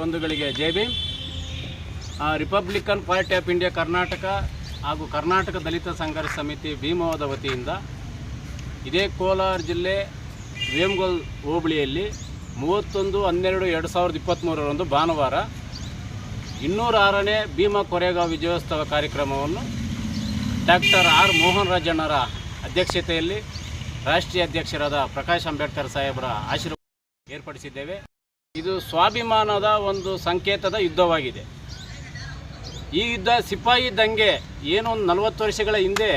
ಬಂಧುಗಳಿಗೆ Jai Bhim. Republican party of India Karnataka ಹಾಗೂ ಕರ್ನಾಟಕ ದಲಿತ ಸಂಘರ್ಷ ಸಮಿತಿ ಭೀಮವಾದ ವತಿಯಿಂದ ಇದೇ ಕೋಲಾರ ಜಿಲ್ಲೆ ವೇಮಗೋಲ್ ಹೋಬಳಿಯಲ್ಲಿ ಮೂವತ್ತೊಂದು, ಹನ್ನೆರಡು, ಎರಡು ಸಾವಿರದ ಇಪ್ಪತ್ತ್ಮೂರರಂದು ಭಾನುವಾರ ಇನ್ನೂರ ಆರನೇ ಭೀಮಾ ಕೊರೆಗಾಂವ್ ವಿಜಯೋತ್ಸವ ಕಾರ್ಯಕ್ರಮವನ್ನು ಡಾಕ್ಟರ್ ಆರ್ ಮೋಹನ್ ರಾಜಣ್ಣರ ಅಧ್ಯಕ್ಷತೆಯಲ್ಲಿ ರಾಷ್ಟ್ರೀಯ ಅಧ್ಯಕ್ಷರಾದ ಪ್ರಕಾಶ್ ಅಂಬೇಡ್ಕರ್ ಸಾಹೇಬರ ಆಶೀರ್ವಾದ ಏರ್ಪಡಿಸಿದ್ದೇವೆ. ಇದು ಸ್ವಾಭಿಮಾನದ ಒಂದು ಸಂಕೇತದ ಯುದ್ಧವಾಗಿದೆ. ಈ ಯುದ್ಧ ಸಿಪಾಯಿ ದಂಗೆ ಏನು ಒಂದು ನಲವತ್ತು ವರ್ಷಗಳ ಹಿಂದೆ,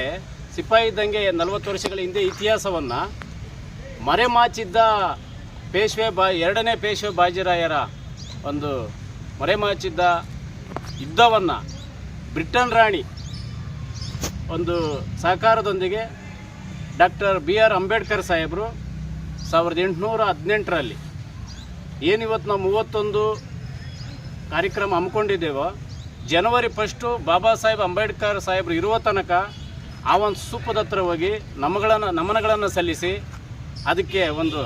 ಸಿಪಾಯಿ ದಂಗೆ ನಲವತ್ತು ವರ್ಷಗಳ ಹಿಂದೆ ಇತಿಹಾಸವನ್ನು ಮರೆಮಾಚಿದ್ದ ಪೇಶ್ವೆ ಬಾ, ಎರಡನೇ ಪೇಶ್ವೆ ಬಾಜಿರಾಯರ ಒಂದು ಮರೆಮಾಚಿದ್ದ ಯುದ್ಧವನ್ನು ಬ್ರಿಟನ್ ರಾಣಿ ಒಂದು ಸಹಕಾರದೊಂದಿಗೆ ಡಾಕ್ಟರ್ ಬಿ ಆರ್ ಅಂಬೇಡ್ಕರ್ ಸಾಹೇಬರು ಸಾವಿರದ ಎಂಟುನೂರ ಹದಿನೆಂಟರಲ್ಲಿ ಏನಿವತ್ತು ನಾವು ಮೂವತ್ತೊಂದು ಕಾರ್ಯಕ್ರಮ ಹಮ್ಮಿಕೊಂಡಿದ್ದೇವೋ ಜನವರಿ ಫಸ್ಟು ಬಾಬಾ ಸಾಹೇಬ್ ಅಂಬೇಡ್ಕರ್ ಸಾಹೇಬ್ರು ಇರುವ ತನಕ ಆ ಒಂದು ಸೂಪದ ಹತ್ರ ಹೋಗಿ ನಮಗಳನ್ನು, ನಮನಗಳನ್ನು ಸಲ್ಲಿಸಿ ಅದಕ್ಕೆ ಒಂದು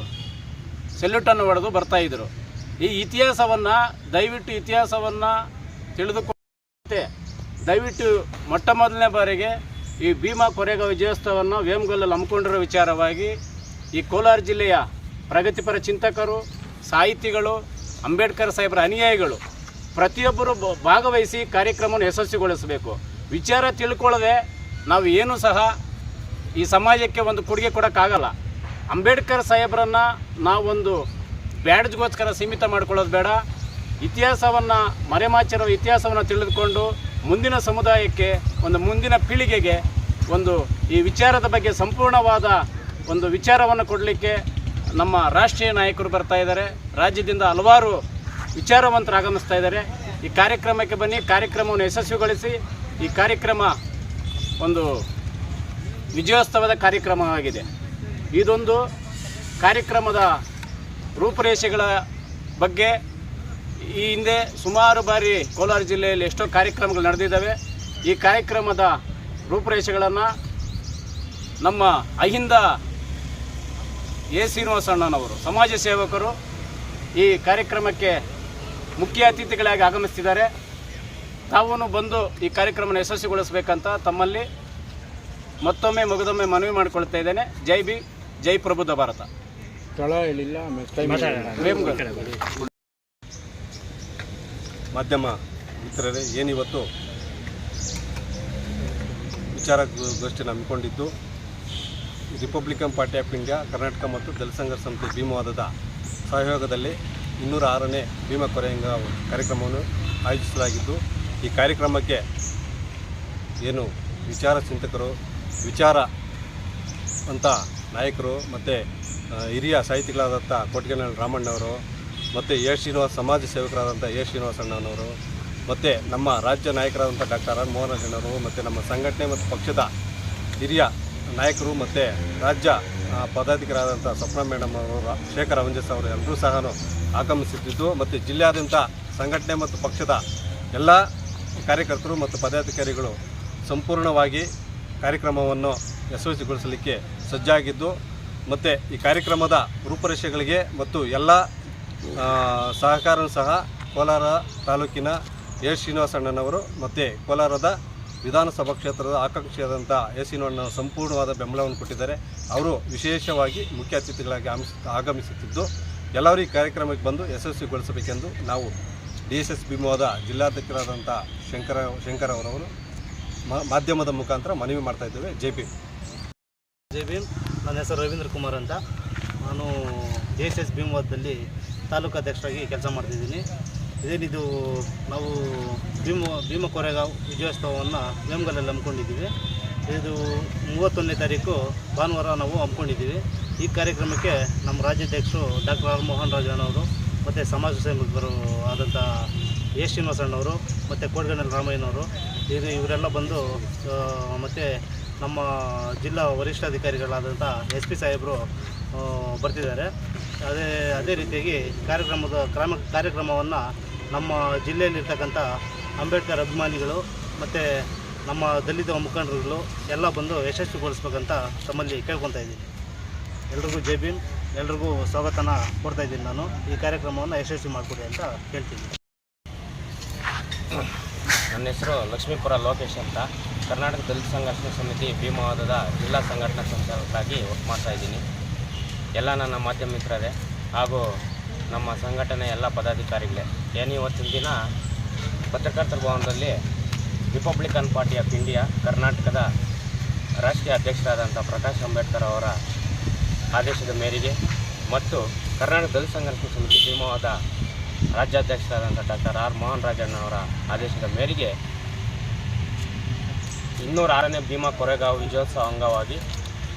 ಸೆಲ್ಯೂಟನ್ನು ಹೊಡೆದು ಬರ್ತಾಯಿದ್ರು ಈ ಇತಿಹಾಸವನ್ನು, ದಯವಿಟ್ಟು ಇತಿಹಾಸವನ್ನು ತಿಳಿದುಕೊಂಡಂತೆ ದಯವಿಟ್ಟು ಮೊಟ್ಟ ಮೊದಲನೇ ಬಾರಿಗೆ ಈ ಭೀಮಾ ಕೊರೆಗಾವಿ ವಿಜಯೋತ್ಸವವನ್ನು ವೇಮಗಲ್ಲಲ್ಲಿ ಹಮ್ಮಿಕೊಂಡಿರೋ ವಿಚಾರವಾಗಿ ಈ ಕೋಲಾರ ಜಿಲ್ಲೆಯ ಪ್ರಗತಿಪರ ಚಿಂತಕರು ಸಾಹಿತಿಗಳು, ಅಂಬೇಡ್ಕರ್ ಸಾಹೇಬರ ಅನುಯಾಯಿಗಳು ಪ್ರತಿಯೊಬ್ಬರು ಭಾಗವಹಿಸಿ ಕಾರ್ಯಕ್ರಮವನ್ನು ಯಶಸ್ವಿಗೊಳಿಸಬೇಕು. ವಿಚಾರ ತಿಳ್ಕೊಳ್ಳದೆ ನಾವು ಏನೂ ಸಹ ಈ ಸಮಾಜಕ್ಕೆ ಒಂದು ಕೊಡುಗೆ ಕೊಡೋಕ್ಕಾಗಲ್ಲ. ಅಂಬೇಡ್ಕರ್ ಸಾಹೇಬರನ್ನು ನಾವೊಂದು ಬ್ಯಾಡ್ಜ್ಗೋಸ್ಕರ ಸೀಮಿತ ಮಾಡ್ಕೊಳ್ಳೋದು ಬೇಡ. ಇತಿಹಾಸವನ್ನು ಮರೆಮಾಚಿರೋ ಇತಿಹಾಸವನ್ನು ತಿಳಿದುಕೊಂಡು ಮುಂದಿನ ಸಮುದಾಯಕ್ಕೆ, ಒಂದು ಮುಂದಿನ ಪೀಳಿಗೆಗೆ ಒಂದು ಈ ವಿಚಾರದ ಬಗ್ಗೆ ಸಂಪೂರ್ಣವಾದ ಒಂದು ವಿಚಾರವನ್ನು ಕೊಡಲಿಕ್ಕೆ ನಮ್ಮ ರಾಷ್ಟ್ರೀಯ ನಾಯಕರು ಬರ್ತಾ ಇದ್ದಾರೆ. ರಾಜ್ಯದಿಂದ ಹಲವಾರು ವಿಚಾರವಂತರು ಆಗಮಿಸ್ತಾ ಇದ್ದಾರೆ. ಈ ಕಾರ್ಯಕ್ರಮಕ್ಕೆ ಬನ್ನಿ, ಕಾರ್ಯಕ್ರಮವನ್ನು ಯಶಸ್ವಿಗೊಳಿಸಿ. ಈ ಕಾರ್ಯಕ್ರಮ ಒಂದು ವಿಜಯೋತ್ಸವದ ಕಾರ್ಯಕ್ರಮವಾಗಿದೆ. ಇದೊಂದು ಕಾರ್ಯಕ್ರಮದ ರೂಪುರೇಷೆಗಳ ಬಗ್ಗೆ ಈ ಹಿಂದೆ ಸುಮಾರು ಬಾರಿ ಕೋಲಾರ ಜಿಲ್ಲೆಯಲ್ಲಿ ಎಷ್ಟೋ ಕಾರ್ಯಕ್ರಮಗಳು ನಡೆದಿದ್ದಾವೆ. ಈ ಕಾರ್ಯಕ್ರಮದ ರೂಪುರೇಷೆಗಳನ್ನು ನಮ್ಮ ಅಹಿಂದ ಎ ಶ್ರೀನಿವಾಸಣ್ಣನವರು ಸಮಾಜ ಸೇವಕರು ಈ ಕಾರ್ಯಕ್ರಮಕ್ಕೆ ಮುಖ್ಯ ಅತಿಥಿಗಳಾಗಿ ಆಗಮಿಸ್ತಿದ್ದಾರೆ. ತಾವೂ ಬಂದು ಈ ಕಾರ್ಯಕ್ರಮನ ಯಶಸ್ವಿಗೊಳಿಸಬೇಕಂತ ತಮ್ಮಲ್ಲಿ ಮತ್ತೊಮ್ಮೆ ಮಗದೊಮ್ಮೆ ಮನವಿ ಮಾಡಿಕೊಳ್ತಾ ಇದ್ದೇನೆ. ಜೈ ಬಿ ಜೈ ಪ್ರಬುದ್ಧ ಭಾರತ. ಮಾಧ್ಯಮ ಮಿತ್ರರೇ ಏನಿವತ್ತು ವಿಚಾರಗೋಷ್ಠಿನ ಹಮ್ಮಿಕೊಂಡಿದ್ದು Republican party of India Karnataka ಮತ್ತು ದಲಿತ ಸಂಸ್ಥೆ ಭೀಮವಾದದ ಸಹಯೋಗದಲ್ಲಿ ಇನ್ನೂರ ಆರನೇ ಭೀಮಾ ಕೊರೆಯಂಗ ಕಾರ್ಯಕ್ರಮವನ್ನು ಆಯೋಜಿಸಲಾಗಿದ್ದು, ಈ ಕಾರ್ಯಕ್ರಮಕ್ಕೆ ಏನು ವಿಚಾರ ಚಿಂತಕರು, ವಿಚಾರ ಅಂತ ನಾಯಕರು ಮತ್ತು ಹಿರಿಯ ಸಾಹಿತಿಗಳಾದಂಥ ಕೋಟಗೆನಹಳ್ಳಿ ರಾಮಣ್ಣವರು ಮತ್ತು ಎ. ಶ್ರೀನಿವಾಸ ಸಮಾಜ ಸೇವಕರಾದಂಥ ಎ. ಶ್ರೀನಿವಾಸ ಅಣ್ಣನವರು, ಮತ್ತು ನಮ್ಮ ರಾಜ್ಯ ನಾಯಕರಾದಂಥ ಡಾಕ್ಟರ್ ಆರ್. ಮೋಹನ್ ಅಣ್ಣವರು ಮತ್ತು ನಮ್ಮ ಸಂಘಟನೆ ಮತ್ತು ಪಕ್ಷದ ಹಿರಿಯ ನಾಯಕರು ಮತ್ತು ರಾಜ್ಯ ಪದಾಧಿಕಾರಿಯಾದಂಥ ಸ್ವಪ್ನ ಮೇಡಮ್ ಅವರು, ಶೇಖರ್ ಅವಂಜಸ್ ಅವರು ಎಲ್ಲರೂ ಸಹ ಆಗಮಿಸುತ್ತಿದ್ದು ಮತ್ತು ಜಿಲ್ಲೆಯಾದ್ಯಂತ ಸಂಘಟನೆ ಮತ್ತು ಪಕ್ಷದ ಎಲ್ಲ ಕಾರ್ಯಕರ್ತರು ಮತ್ತು ಪದಾಧಿಕಾರಿಗಳು ಸಂಪೂರ್ಣವಾಗಿ ಕಾರ್ಯಕ್ರಮವನ್ನು ಯಶಸ್ವಿಗೊಳಿಸಲಿಕ್ಕೆ ಸಜ್ಜಾಗಿದ್ದು ಮತ್ತು ಈ ಕಾರ್ಯಕ್ರಮದ ರೂಪರೇಷೆಗಳಿಗೆ ಮತ್ತು ಎಲ್ಲ ಸಹಕಾರ ಸಹ ಕೋಲಾರ ತಾಲೂಕಿನ ಎ ಶ್ರೀನಿವಾಸಣ್ಣನವರು ಮತ್ತು ಕೋಲಾರದ ವಿಧಾನಸಭಾ ಕ್ಷೇತ್ರದ ಆಕಾಂಕ್ಷಿಯಾದಂಥ ಎ ಶ್ರೀನಿವಾಸಣ್ಣ ಸಂಪೂರ್ಣವಾದ ಬೆಂಬಲವನ್ನು ಕೊಟ್ಟಿದ್ದಾರೆ. ಅವರು ವಿಶೇಷವಾಗಿ ಮುಖ್ಯ ಅತಿಥಿಗಳಾಗಿ ಆಗಮಿಸ್ ಆಗಮಿಸುತ್ತಿದ್ದು, ಎಲ್ಲರೂ ಈ ಕಾರ್ಯಕ್ರಮಕ್ಕೆ ಬಂದು ಯಶಸ್ವಿಗೊಳಿಸಬೇಕೆಂದು ನಾವು ಡಿ ಎಸ್ ಎಸ್ ಬಿಮೋದ ಜಿಲ್ಲಾಧ್ಯಕ್ಷರಾದಂಥ ಶಂಕರ, ಶಂಕರ್ ಅವರವರು ಮಾಧ್ಯಮದ ಮುಖಾಂತರ ಮನವಿ ಮಾಡ್ತಾ ಇದ್ದೇವೆ. ಜೆ ಪಿ ಜೆ ಭೀಮ್. ನನ್ನ ಹೆಸರು ರವೀಂದ್ರ ಕುಮಾರ್ ಅಂತ. ನಾನು ಡಿ ಎಸ್ ಎಸ್ ಭೀಮವಾದದಲ್ಲಿ ತಾಲೂಕು ಅಧ್ಯಕ್ಷರಾಗಿ ಕೆಲಸ ಮಾಡ್ತಿದ್ದೀನಿ. ಇದೇನಿದು ನಾವು ಭೀಮ ಭೀಮ ಕೊರೆಗಾವ್ ವಿಜಯೋತ್ಸವವನ್ನು ವೇಮಗಲಲ್ಲಿ ಹಮ್ಮಿಕೊಂಡಿದ್ದೀವಿ. ಇದು ಮೂವತ್ತೊಂದನೇ ತಾರೀಕು ಭಾನುವಾರ ನಾವು ಹಮ್ಮಿಕೊಂಡಿದ್ದೀವಿ. ಈ ಕಾರ್ಯಕ್ರಮಕ್ಕೆ ನಮ್ಮ ರಾಜ್ಯಾಧ್ಯಕ್ಷರು ಡಾಕ್ಟರ್ ಆರ್ ಮೋಹನ್ ರಾಜಣ್ಣವರು ಮತ್ತು ಸಮಾಜ ಸೇವಕರು ಆದಂಥ ಎ ಶ್ರೀನಿವಾಸಣ್ಣವರು ಮತ್ತು ಕೋಡ್ಗಣ್ಣಲ್ಲಿ ರಾಮಯ್ಯನವರು, ಇದು ಇವರೆಲ್ಲ ಬಂದು ಮತ್ತು ನಮ್ಮ ಜಿಲ್ಲಾ ವರಿಷ್ಠಾಧಿಕಾರಿಗಳಾದಂಥ ಎಸ್ ಪಿ ಸಾಹೇಬರು ಬರ್ತಿದ್ದಾರೆ. ಅದೇ ಅದೇ ರೀತಿಯಾಗಿ ಕಾರ್ಯಕ್ರಮದ, ಕ್ರಮ, ಕಾರ್ಯಕ್ರಮವನ್ನು ನಮ್ಮ ಜಿಲ್ಲೆಯಲ್ಲಿರ್ತಕ್ಕಂಥ ಅಂಬೇಡ್ಕರ್ ಅಭಿಮಾನಿಗಳು ಮತ್ತು ನಮ್ಮ ದಲಿತ ಮುಖಂಡರುಗಳು ಎಲ್ಲ ಬಂದು ಯಶಸ್ವಿಗೊಳಿಸ್ಬೇಕಂತ ತಮ್ಮಲ್ಲಿ ಕೇಳ್ಕೊತಾ ಇದ್ದೀನಿ. ಎಲ್ರಿಗೂ ಜೈ ಭೀಮ್, ಎಲ್ರಿಗೂ ಸ್ವಾಗತನ ಕೊಡ್ತಾ ಇದ್ದೀನಿ ನಾನು. ಈ ಕಾರ್ಯಕ್ರಮವನ್ನು ಯಶಸ್ವಿ ಮಾಡಿಕೊಡಿ ಅಂತ ಕೇಳ್ತೀನಿ. ನನ್ನ ಹೆಸರು ಲಕ್ಷ್ಮೀಪುರ ಲೋಕೇಶ್ ಅಂತ. ಕರ್ನಾಟಕ ದಲಿತ ಸಂಘರ್ಷಣಾ ಸಮಿತಿ ಭೀಮವಾದದ ಜಿಲ್ಲಾ ಸಂಘಟನಾ ಸಂಚಾಲಕರಾಗಿ ವರ್ಕ್ ಮಾಡ್ತಾ ಇದ್ದೀನಿ. ಎಲ್ಲ ನನ್ನ ಮಾಧ್ಯಮ ಮಿತ್ರರೇ ಹಾಗೂ ನಮ್ಮ ಸಂಘಟನೆ ಎಲ್ಲ ಪದಾಧಿಕಾರಿಗಳೇ. ಏನು ಇವತ್ತಿನ ದಿನ ಪತ್ರಕರ್ತರ ಭವನದಲ್ಲಿ ರಿಪಬ್ಲಿಕನ್ ಪಾರ್ಟಿ ಆಫ್ ಇಂಡಿಯಾ ಕರ್ನಾಟಕದ ರಾಷ್ಟ್ರೀಯ ಅಧ್ಯಕ್ಷರಾದಂಥ ಪ್ರಕಾಶ್ ಅಂಬೇಡ್ಕರ್ ಅವರ ಆದೇಶದ ಮೇರೆಗೆ ಮತ್ತು ಕರ್ನಾಟಕ ದಲಿತ ಸಂಘರ್ಷ ಸಮಿತಿ ಭೀಮವಾದ ರಾಜ್ಯಾಧ್ಯಕ್ಷರಾದಂಥ ಡಾಕ್ಟರ್ ಆರ್ ಮೋಹನ್ ರಾಜಣ್ಣವರ ಆದೇಶದ ಮೇರೆಗೆ ಇನ್ನೂರ ಆರನೇ ಭೀಮಾ ಕೊರೆಗಾವ್ ವಿಜಯೋತ್ಸವ ಅಂಗವಾಗಿ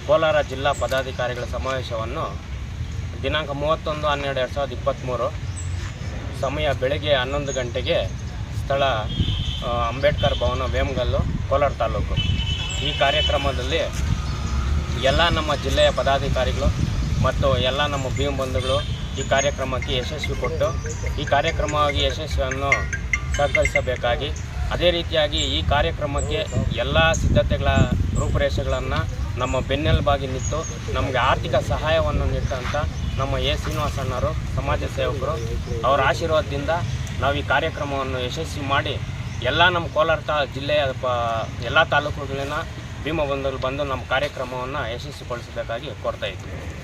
ಕೋಲಾರ ಜಿಲ್ಲಾ ಪದಾಧಿಕಾರಿಗಳ ಸಮಾವೇಶವನ್ನು ದಿನಾಂಕ ಮೂವತ್ತೊಂದು ಹನ್ನೆರಡು ಎರಡು ಸಾವಿರದ ಇಪ್ಪತ್ತ್ಮೂರು ಸಮಯ ಬೆಳಗ್ಗೆ ಹನ್ನೊಂದು ಗಂಟೆಗೆ ಸ್ಥಳ ಅಂಬೇಡ್ಕರ್ ಭವನ, ವೇಮಗಲ್ಲು, ಕೋಲಾರ ತಾಲೂಕು. ಈ ಕಾರ್ಯಕ್ರಮದಲ್ಲಿ ಎಲ್ಲ ನಮ್ಮ ಜಿಲ್ಲೆಯ ಪದಾಧಿಕಾರಿಗಳು ಮತ್ತು ಎಲ್ಲ ನಮ್ಮ ಭೀಮ್ ಬಂಧುಗಳು ಈ ಕಾರ್ಯಕ್ರಮಕ್ಕೆ ಯಶಸ್ವಿ ಕೊಟ್ಟು, ಈ ಕಾರ್ಯಕ್ರಮವಾಗಿ ಯಶಸ್ವಿಯನ್ನು ಸಹಕರಿಸಬೇಕಾಗಿ, ಅದೇ ರೀತಿಯಾಗಿ ಈ ಕಾರ್ಯಕ್ರಮಕ್ಕೆ ಎಲ್ಲ ಸಿದ್ಧತೆಗಳ ರೂಪುರೇಷೆಗಳನ್ನು ನಮ್ಮ ಬೆನ್ನೆಲುಬಾಗಿ ನಿಂತು ನಮಗೆ ಆರ್ಥಿಕ ಸಹಾಯವನ್ನು ನೀಡ್ತಂಥ ನಮ್ಮ ಎ ಶ್ರೀನಿವಾಸಣ್ಣವರು ಸಮಾಜ ಸೇವಕರು, ಅವರ ಆಶೀರ್ವಾದದಿಂದ ನಾವು ಈ ಕಾರ್ಯಕ್ರಮವನ್ನು ಯಶಸ್ವಿ ಮಾಡಿ ಎಲ್ಲ ನಮ್ಮ ಕೋಲಾರ ತಾ, ಜಿಲ್ಲೆಯ ಪ, ಎಲ್ಲ ತಾಲೂಕುಗಳನ್ನ ಭೀಮ ಬಂಧುಗಳು ಬಂದು ನಮ್ಮ ಕಾರ್ಯಕ್ರಮವನ್ನು ಯಶಸ್ವಿಗೊಳಿಸಬೇಕಾಗಿ ಕೋರ್ತಾ ಇದ್ದೀವಿ.